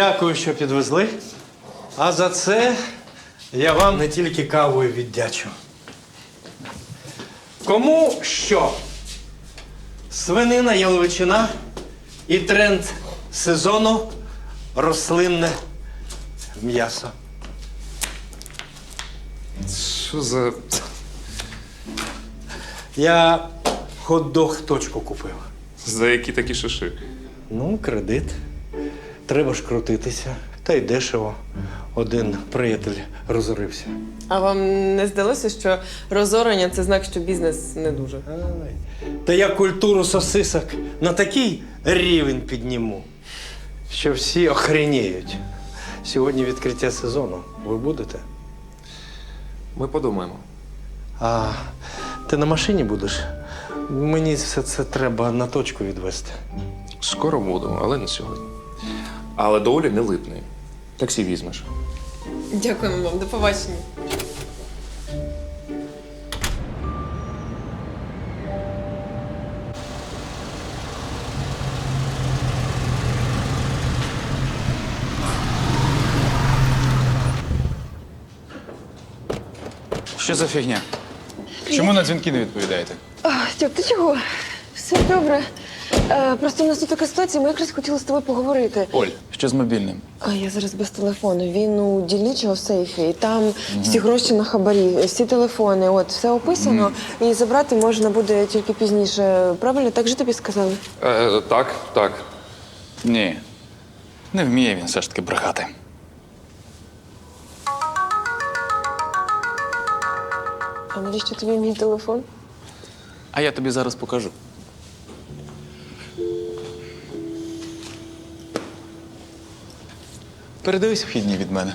Дякую, що підвезли. А за це я вам не тільки кавою віддячу. Кому що? Свинина, яловичина і тренд сезону рослинне м'ясо. Що за. Я хот-дог точку купив. За які такі шиши? Ну, кредит. Треба ж крутитися. Та й дешево. Один приятель розорився. А вам не здалося, що розорення це знак, що бізнес не дуже? Ай. Та я культуру сосисок на такий рівень підніму, що всі охреніють. Сьогодні відкриття сезону. Ви будете? Ми подумаємо. А ти на машині будеш? Мені все це треба на точку відвести. Скоро буду, але не сьогодні. Але до Олі не липни. Таксі візьмеш. Дякуємо вам, до побачення. Що за фігня? Чому на дзвінки не відповідаєте? Стьоп, ти чого? Все добре. Е, просто у нас тут така ситуація, ми якраз хотіли з тобою поговорити. Оль, що з мобільним? А я зараз без телефону. Він у дільничого сейфі, і там всі гроші на хабарі, всі телефони. От все описано. І забрати можна буде тільки пізніше. Правильно, так же тобі сказали? Е, так, так. Ні. Не вміє він все ж таки брехати. А навіщо тобі мій телефон? А я тобі зараз покажу. Передивись вхідні від мене.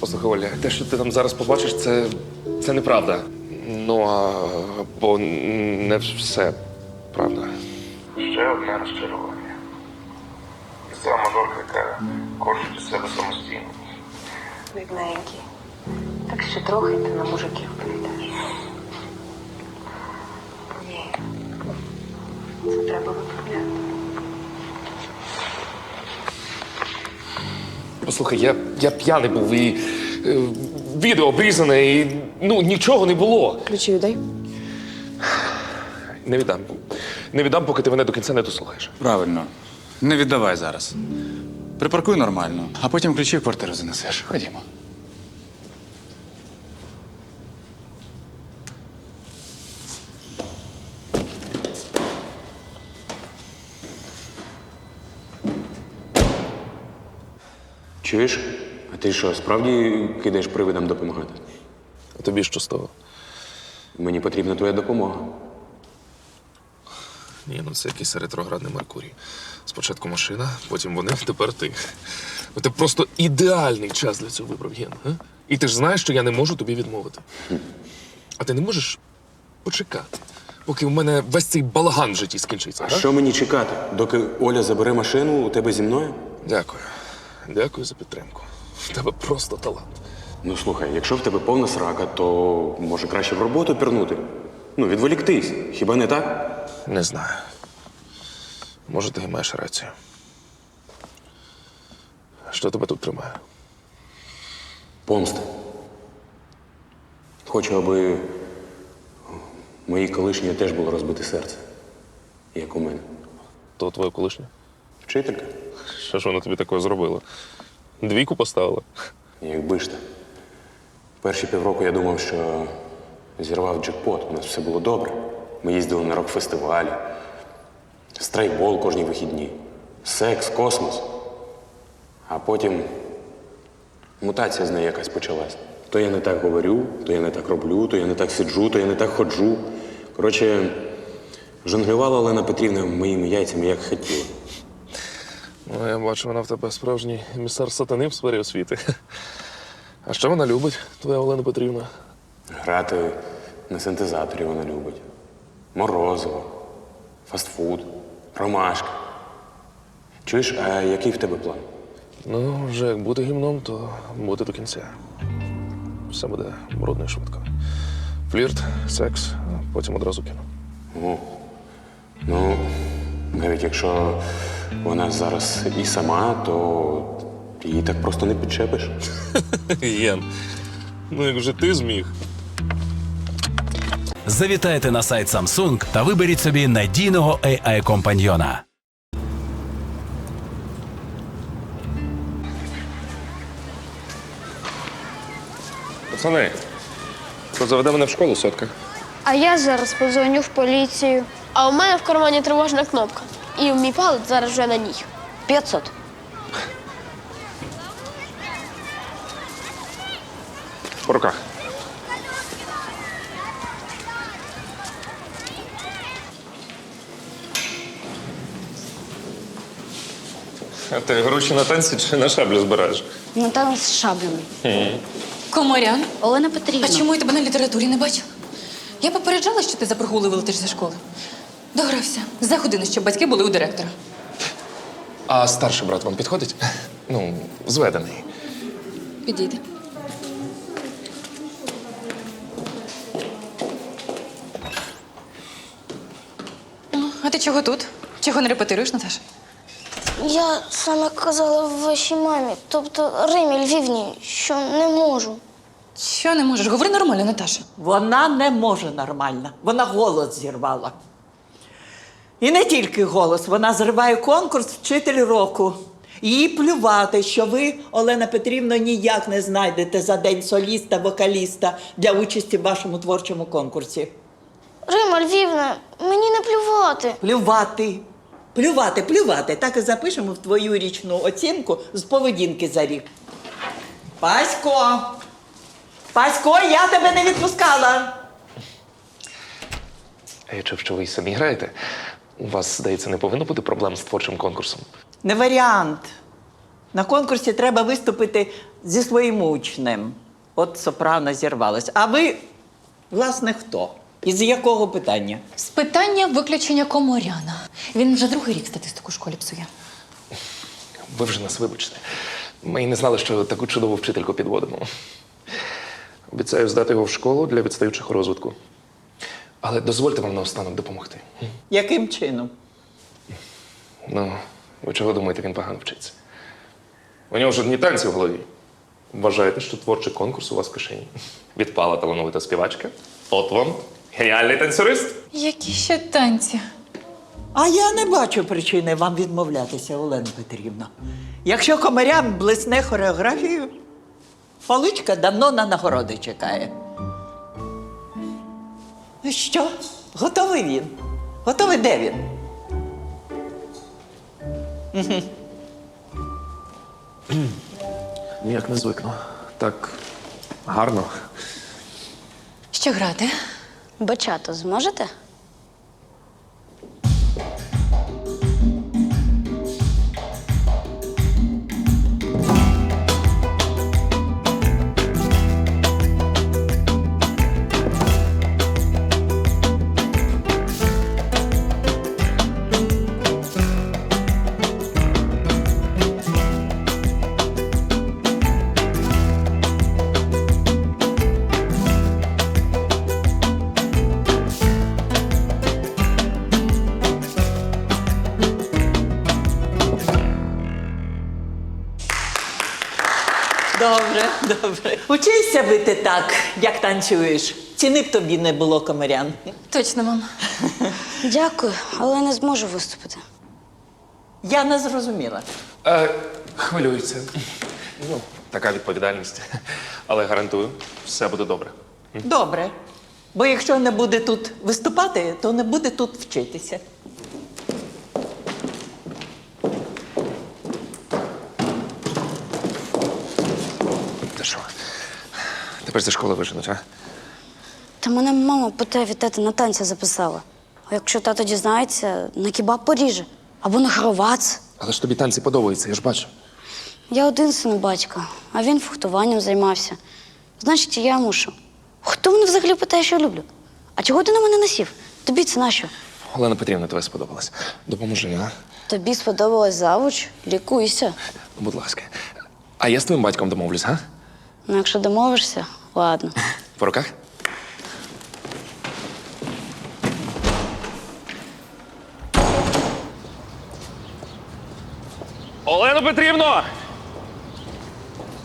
Послухай, Оля, те, що ти там зараз побачиш, це, це неправда. Ну, а, бо не все правда. Ще одне розчарування. Ця мажорка кожен до себе самостійно. Бідненький. Так ще трохи ти на мужиків прийдеш. Ні. Це треба виправляти. Послухай, я, я п'яний був і е, відео обрізане, і ну нічого не було. Ключі віддай. Не віддам. Не віддам, поки ти мене до кінця не дослухаєш. Правильно. Не віддавай зараз. Припаркуй нормально, а потім ключі в квартиру занесеш. Ходімо. Чуєш? А ти що, справді кидаєш привидам допомагати? А тобі що з того? Мені потрібна твоя допомога. Ні, ну це якийсь ретроградний Меркурій. Спочатку машина, потім вони, тепер ти. Ну, Ти просто ідеальний час для цього вибрав, Ген. А? І ти ж знаєш, що я не можу тобі відмовити. А ти не можеш почекати, поки в мене весь цей балаган в житті скінчиться. А а? що мені чекати? Доки Оля забере машину у тебе зі мною? Дякую. Дякую за підтримку. В тебе просто талант. Ну слухай, якщо в тебе повна срака, то може краще в роботу пірнути. Ну, відволіктись. Хіба не так? Не знаю. Може, ти і маєш рацію. Що тебе тут тримає? Помста. Хочу, аби моїй колишній теж було розбите серце, як у мене. То твоя колишня? Вчителька? Що ж вона тобі такого зробила? Двійку поставила? Якби ж то. Перші півроку я думав, що зірвав джекпот, у нас все було добре. Ми їздили на рок-фестивалі, страйкбол кожні вихідні, секс, космос. А потім мутація з нею якась почалась. То я не так говорю, то я не так роблю, то я не так сиджу, то я не так ходжу. Коротше, жонглювала Олена Петрівна моїми яйцями, як хотіла. Ну, я бачу, вона в тебе справжній емісар сатани в сфері освіти. А що вона любить, твоя Олена Петрівна? Грати на синтезаторі вона любить. Морозиво, фастфуд, ромашки. Чуєш, а який в тебе план? Ну, вже як бути гімном, то бути до кінця. Все буде брудно і швидко. Флірт, секс, а потім одразу кіно. О, ну, навіть якщо вона зараз і сама, то Її так просто не підчепиш. Єн. Ну як же ти зміг? Завітайте на сайт Samsung та виберіть собі надійного AI-компаньйона. Пацани, хто заведе мене в школу сотка? А я зараз подзвоню в поліцію. А у мене в кармані тривожна кнопка. І мій палець зараз вже на ній. 500. По руках. А ти гроші на танці чи на шаблю збираєш? Ну там з шаблями. Комарян, Олена Петрівна. а чому я тебе на літературі не бачила? Я попереджала, що ти за прогули вилетиш зі школи. Догрався. За годину, щоб батьки були у директора. А старший брат вам підходить? Ну, зведений. Підійде. Ну, А ти чого тут? Чого не репетируєш, Наташа? Я саме казала вашій мамі, тобто Римі Львівні, що не можу. Що не можеш? Говори нормально, Наташа. Вона не може нормально. Вона голос зірвала. І не тільки голос, вона зриває конкурс вчитель року. Їй плювати, що ви, Олена Петрівна, ніяк не знайдете за день соліста, вокаліста для участі в вашому творчому конкурсі. Рима Львівна, мені не плювати. Плювати. Плювати, плювати. Так і запишемо в твою річну оцінку з поведінки за рік. Пасько! Пасько, я тебе не відпускала. А я чув, що ви самі граєте. У вас, здається, не повинно бути проблем з творчим конкурсом. Не варіант. На конкурсі треба виступити зі своїм учнем. От сопрано зірвалась. А ви, власне, хто? Із якого питання? З питання виключення комаряна. Він вже другий рік статистику в школі псує. Ви вже нас вибачте. Ми й не знали, що таку чудову вчительку підводимо. Обіцяю здати його в школу для відстаючих у розвитку. Але дозвольте вам наостанок допомогти. Яким чином? Ну, ви чого думаєте, він погано вчиться? У нього ж одні танці в голові. Вважаєте, що творчий конкурс у вас в кишені? Відпала талановита співачка. От вам геніальний танцюрист. Які ще танці? А я не бачу причини вам відмовлятися, Олена Петрівна. Якщо комарям блисне хореографію, паличка давно на нагороди чекає. Ну що? Готовий він? Готовий де він? Ніяк не звикну. Так гарно. Що грати? Бачато зможете? Учися бити так, як танцюєш. Ціни б тобі не було комарян. Точно, мам. Дякую, але не зможу виступити. Я не зрозуміла. Е, хвилюється. Ну, така відповідальність. Але гарантую, все буде добре. Добре. Бо якщо не буде тут виступати, то не буде тут вчитися. Та що? Тепер зі школи виженуть, а? Та мене мама по те від тата на танці записала. А якщо тато дізнається, на кебаб поріже або на хровац. Але ж тобі танці подобаються, я ж бачу. Я один син батька, а він фехтуванням займався. Значить, і я мушу. Хто мене взагалі питає, що я люблю? А чого ти на мене насів? Тобі це нащо? Олена Петрівна, тобі сподобалась. Допоможи, а? Тобі сподобалась завуч? Лікуйся. Будь ласка. А я з твоїм батьком домовлюсь, а? Ну, якщо домовишся, ладно. По руках? Олено Петрівно!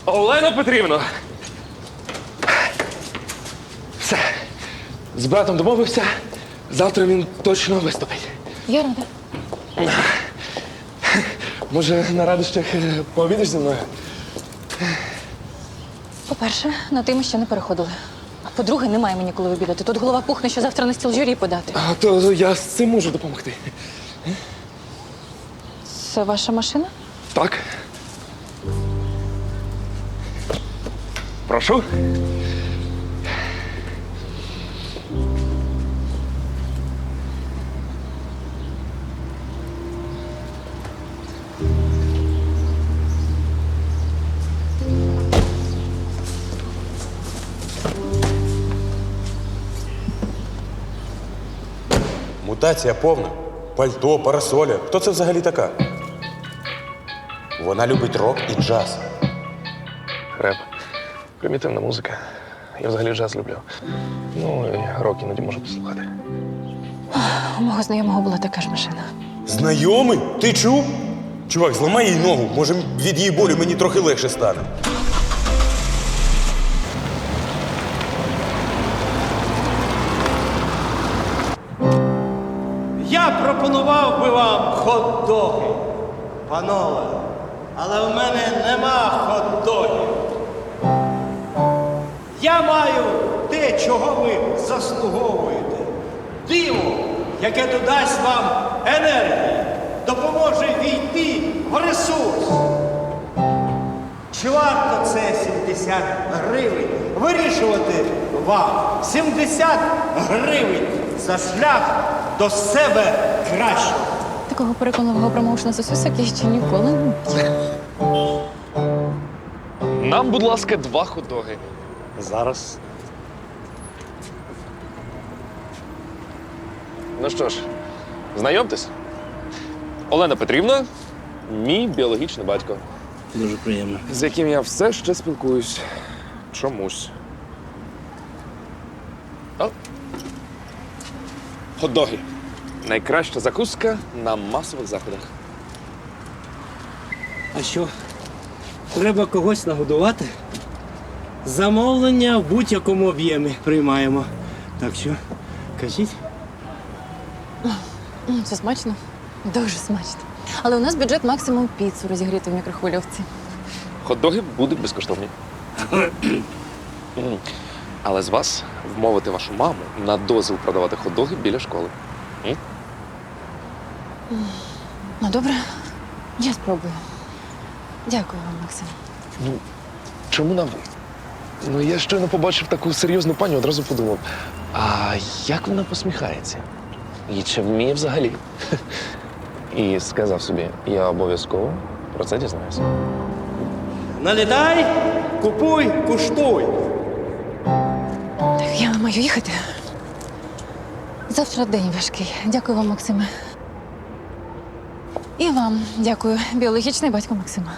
Олена Петрівна! Все. З братом домовився. Завтра він точно виступить. Я рада. Може, на радощах е, пообідеш зі мною? По-перше, на ти ми ще не переходили. А по-друге, немає мені коли обідати. Тут голова пухне, що завтра на стіл журі подати. А то я з цим можу допомогти. Це ваша машина? Так. Прошу. Мутація повна. Пальто, парасоля. Хто це взагалі така? Вона любить рок і джаз. Реп. Примітивна музика. Я взагалі джаз люблю. Ну, і рок іноді можу послухати. У мого знайомого була така ж машина. Знайомий? Ти чув? Чувак, зламай їй ногу. Може, від її болю мені трохи легше стане. Хот-доги, панове, але в мене нема хот-догів. Я маю те, чого ви заслуговуєте. Диво, яке додасть вам енергії, допоможе війти в ресурс. Чи варто це 70 гривень вирішувати вам? 70 гривень за шлях до себе кращого. Такого переконливого промоушена сосисок я ще ніколи не бачила. Нам, будь ласка, два хот-доги. Зараз. Ну що ж, знайомтесь. Олена Петрівна, мій біологічний батько, Дуже приємно. з яким я все ще спілкуюсь. Чомусь. О. Хот-доги. Найкраща закуска на масових заходах. А що? Треба когось нагодувати? Замовлення в будь-якому об'ємі приймаємо. Так що, кажіть. М, Це смачно? Дуже смачно. Але у нас бюджет максимум піцу розігріти в мікрохвильовці. Хот-доги будуть безкоштовні. Але з вас вмовити вашу маму на дозвіл продавати хот-доги біля школи. М? Ну, добре, я спробую. Дякую вам, Максим. Ну, чому на ви? Ну, я щойно побачив таку серйозну пані, одразу подумав, а як вона посміхається? І чи вміє взагалі? І сказав собі, я обов'язково про це дізнаюся. Налітай, купуй, куштуй. Так, я маю їхати. Завтра день важкий. Дякую вам, Максиме. І вам дякую, біологічний батько Максима.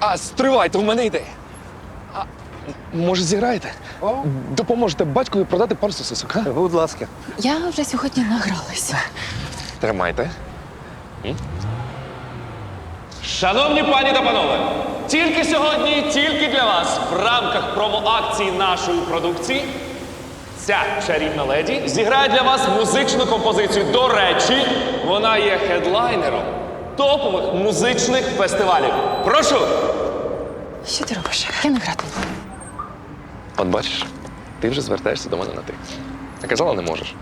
А, стривайте, у мене ідея. А, може, зіграєте? Допоможете батькові продати пару сосисок, а? Будь ласка. Я вже сьогодні награлася. Тримайте. Шановні пані та панове, тільки сьогодні, тільки для вас в рамках промо-акції нашої продукції ця чарівна леді зіграє для вас музичну композицію. До речі, вона є хедлайнером топових музичних фестивалів. Прошу! Що ти робиш? Я не гратиму. От бачиш, ти вже звертаєшся до мене на ти. А казала, не можеш.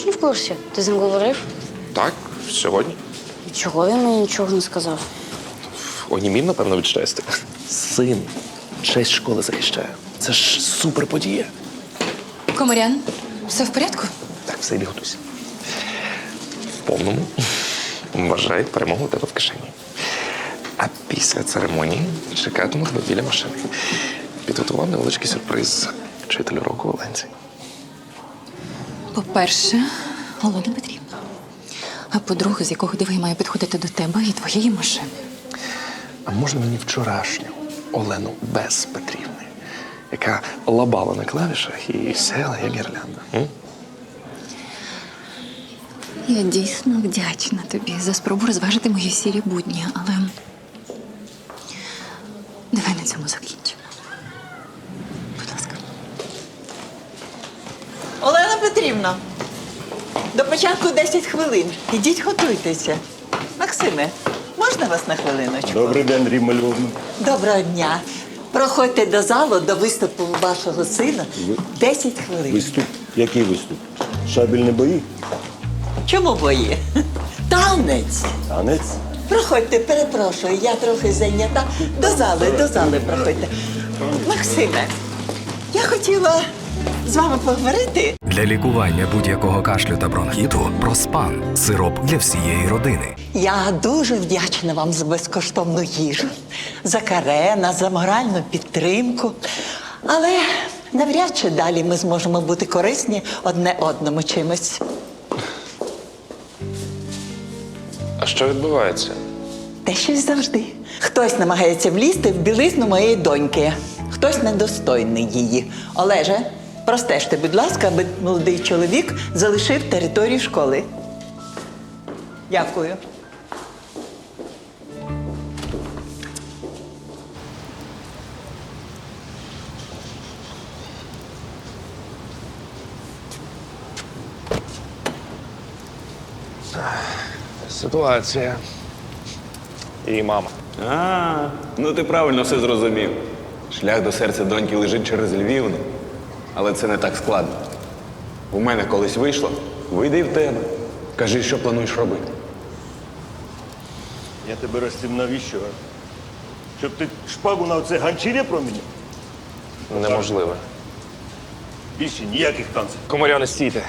Точно в курсі? Ти з ним говорив? Так, сьогодні. І чого він мені нічого не сказав? Онімін, напевно, від щастя. Син, честь школи захищає. Це ж супер подія. Комарян, все в порядку? Так, все, іди готуйся. В повному. Вважай перемогу у тебе в кишені. А після церемонії чекатиму тебе біля машини. Підготував невеличкий сюрприз вчителю року Оленці. По-перше, Олена Петрівна. А по-друге, з якого дива я маю підходити до тебе і твоєї машини. А можна мені вчорашню Олену без Петрівни, яка лабала на клавішах і сяяла як гірлянда? М? Я дійсно вдячна тобі за спробу розважити мої сірі будні, але давай на цьому закінчимо. Будь ласка. Олена Петрівна, до початку 10 хвилин. Ідіть готуйтеся. Максиме, можна вас на хвилиночку? Добрий день, Ріма Львовна. Доброго дня. Проходьте до залу до виступу вашого сина 10 хвилин. Виступ. Який виступ? Шабельні бої? Чому бої? Танець. Танець? Проходьте, перепрошую, я трохи зайнята. До зали, до зали проходьте. Максиме, я хотіла з вами поговорити. Для лікування будь-якого кашлю та бронхіту Проспан сироп для всієї родини. Я дуже вдячна вам за безкоштовну їжу, за карена, за моральну підтримку. Але навряд чи далі ми зможемо бути корисні одне одному чимось. А що відбувається? Те щось завжди. Хтось намагається влізти в білизну моєї доньки, хтось недостойний її. Олеже, простежте, будь ласка, аби молодий чоловік залишив територію школи. Дякую. Ситуація. І мама. А, ну ти правильно все зрозумів. Шлях до серця доньки лежить через Львівну. Але це не так складно. У мене колись вийшло, вийде і в тебе. Кажи, що плануєш робити. Я тебе розтім навіщо? а? Щоб ти шпагу на оце ганчір'я проміняв? Неможливо. Більше ніяких танців. Комаряни, стійте.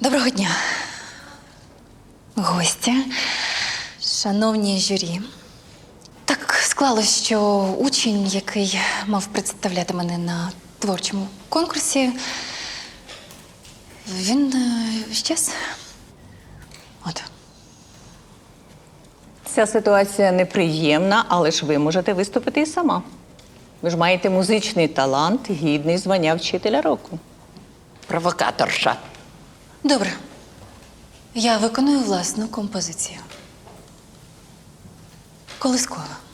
Доброго дня. Гостя, шановні журі. Так склалось, що учень, який мав представляти мене на творчому конкурсі, він е, щез. От. Ця ситуація неприємна, але ж ви можете виступити і сама. Ви ж маєте музичний талант, гідний звання вчителя року. Провокаторша. Добре. Я виконую власну композицію. Колискова.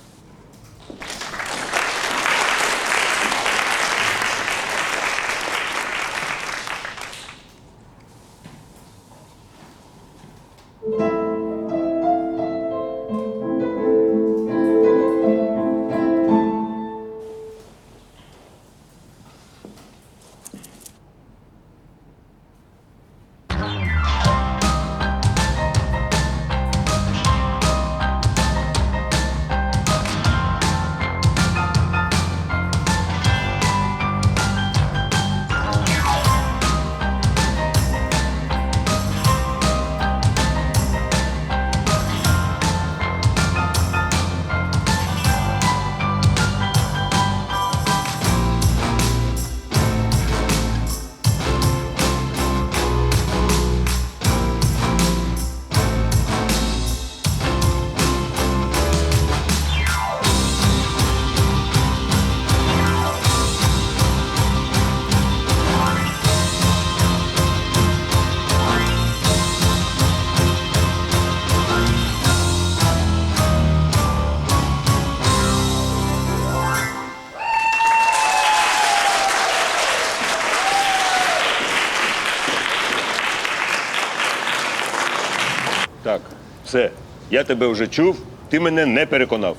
Я тебе вже чув, ти мене не переконав.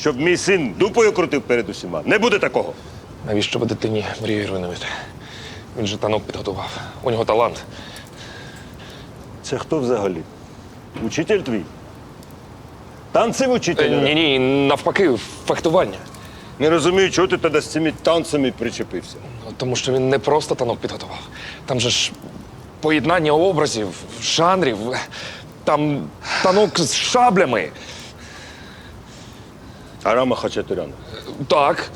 Щоб мій син дупою крутив перед усіма. Не буде такого. Навіщо ви дитині мрію руйнуєте? Він же танок підготував. У нього талант. Це хто взагалі? Учитель твій? Танцем учитель? Ні, ні, навпаки, фехтування. Не розумію, чого ти тоді з цими танцями причепився. Ну, Тому що він не просто танок підготував. Там же ж поєднання образів, жанрів. Там танок з шаблями. Арама Хачатуряна. Так,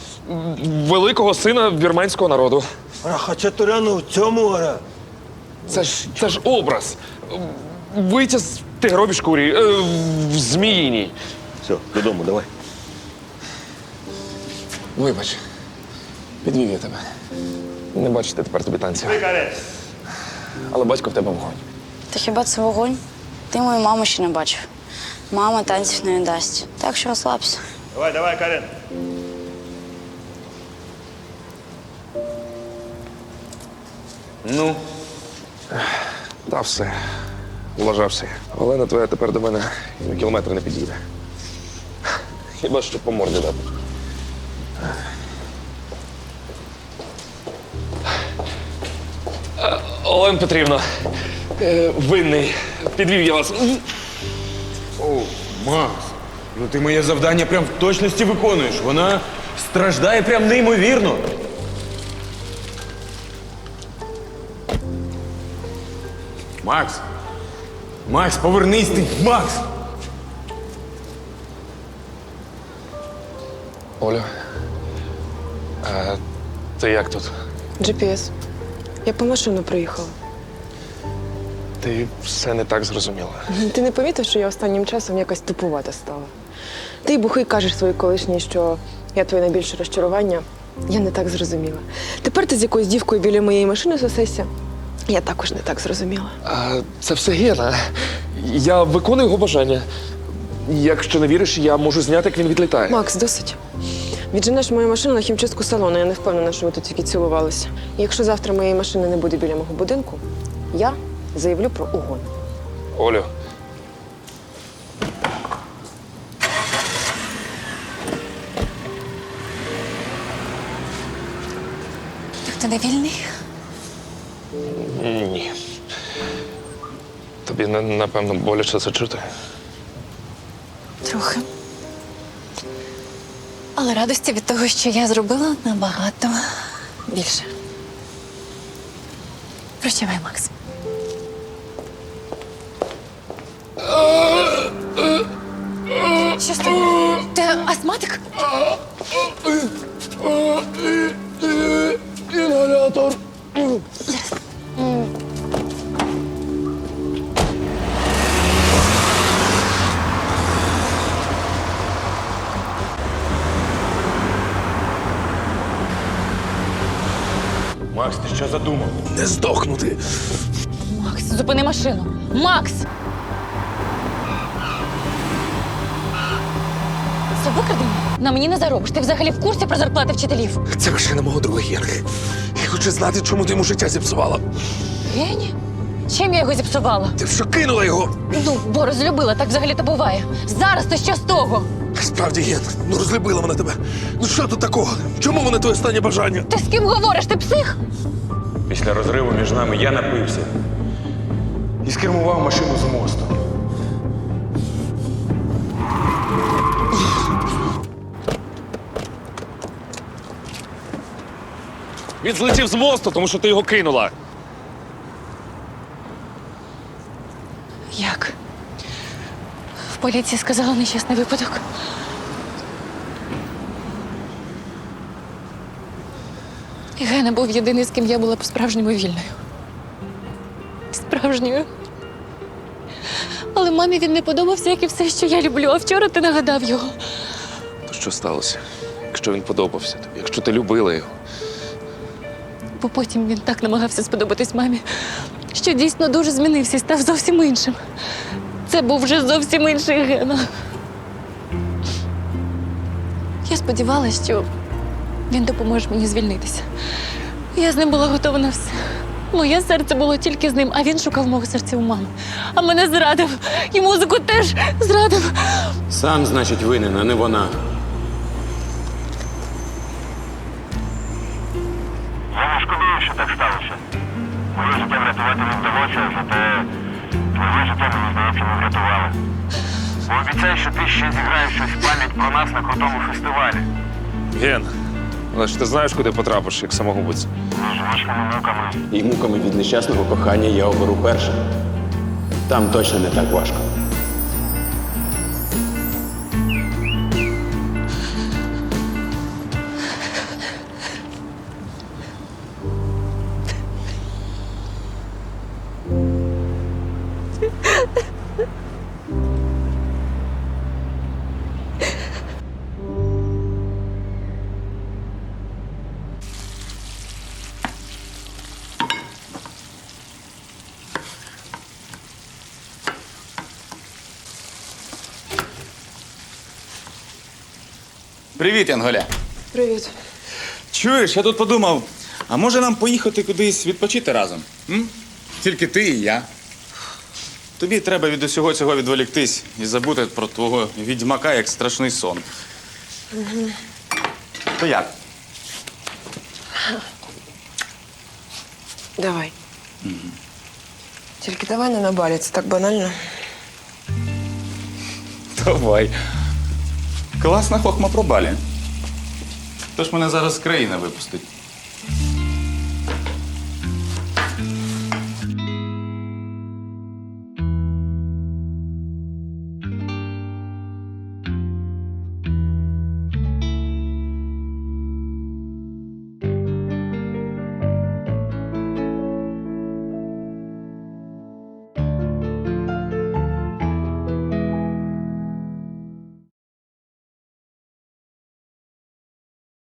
великого сина вірменського народу. А Хачатуряну в цьому ара. Це ж це ж образ. Витязь в тигровій шкурі, е, в зміїній. Все, додому, давай. Вибач, підвів я тебе. Не бачите тепер тобі танців. Але батько в тебе вогонь. Та хіба це вогонь? Ти мою маму ще не бачив. Мама танців не дасть. Так що розслабся. Давай, давай, Карен. Ну. Та все. Влажався. я. Олена твоя тепер до мене і на кілометр не підійде. Хіба що по морді дати. Олена Петрівна, е, винний. Підвів я вас. О, Макс, ну ти моє завдання прям в точності виконуєш. Вона страждає прям неймовірно. Макс! Макс, повернись ти! Макс! Олю. А, ти як тут? GPS. Я по машину приїхала. Ти все не так зрозуміла. Ти не помітив, що я останнім часом якась тупувата стала. Ти бухий кажеш своїй колишній, що я твоє найбільше розчарування. Я не так зрозуміла. Тепер ти з якоюсь дівкою біля моєї машини сосешся. Я також не так зрозуміла. А, це все Гена. Я виконую його бажання. Якщо не віриш, я можу зняти, як він відлітає. Макс, досить. Відженеш мою машину на хімчистку салону. Я не впевнена, що ви тут тільки цілувалися. Якщо завтра моєї машини не буде біля мого будинку, я заявлю про угон. Олю. Так ти не вільний? Ні. Тобі на- напевно боляче це чути. Трохи. Але радості від того, що я зробила, набагато більше. Прощавай, Макс. Що з тобою? Ти астматик? Інгалятор. Макс, ти що задумав? Не здохнути. Макс, зупини машину. Макс! Це викрадення? На мені не заробиш. Ти взагалі в курсі про зарплати вчителів. Це машина мого друга Генки. Я хочу знати, чому ти йому життя зіпсувала. Гені? Чим я його зіпсувала? Ти що кинула його? Ну, бо розлюбила, так взагалі то буває. Зараз то що з того? Справді, Ген, ну розлюбила вона тебе. Ну що тут такого? Чому вона твоє останнє бажання? Ти з ким говориш? Ти псих? Після розриву між нами я напився і скермував машину з мосту. Він злетів з мосту, тому що ти його кинула. Як? В поліції сказала нещасний випадок. І Гена був єдиний, з ким я була по-справжньому вільною. Справжньою. Але мамі він не подобався, як і все, що я люблю. А вчора ти нагадав його. То що сталося? Якщо він подобався тобі, якщо ти любила його. Бо потім він так намагався сподобатись мамі, що дійсно дуже змінився і став зовсім іншим. Це був вже зовсім інший Гена. Я сподівалася, що він допоможе мені звільнитися. Я з ним була готова на все. Моє серце було тільки з ним, а він шукав мого серця у мами. А мене зрадив. І музику теж зрадив. Сам, значить, винен, а не вона. Моє життя врятувати не вдалося, зате твоє життя, мені здається, ми врятували. Обіцяю, що ти ще зіграєш щось в пам'ять про нас на крутому фестивалі. Ген, але ж ти знаєш, куди потрапиш, як самогубець? Між важкими муками. І муками від нещасного кохання я оберу перше. Там точно не так важко. Привіт, Янголя. Привіт. Чуєш, я тут подумав, а може нам поїхати кудись відпочити разом? М? Тільки ти і я. Тобі треба від усього цього відволіктись і забути про твого відьмака як страшний сон. Угу. То як? Давай. Тільки давай не на балі, це так банально. Давай. Класна хохма про балі. Хто ж мене зараз з країни випустить?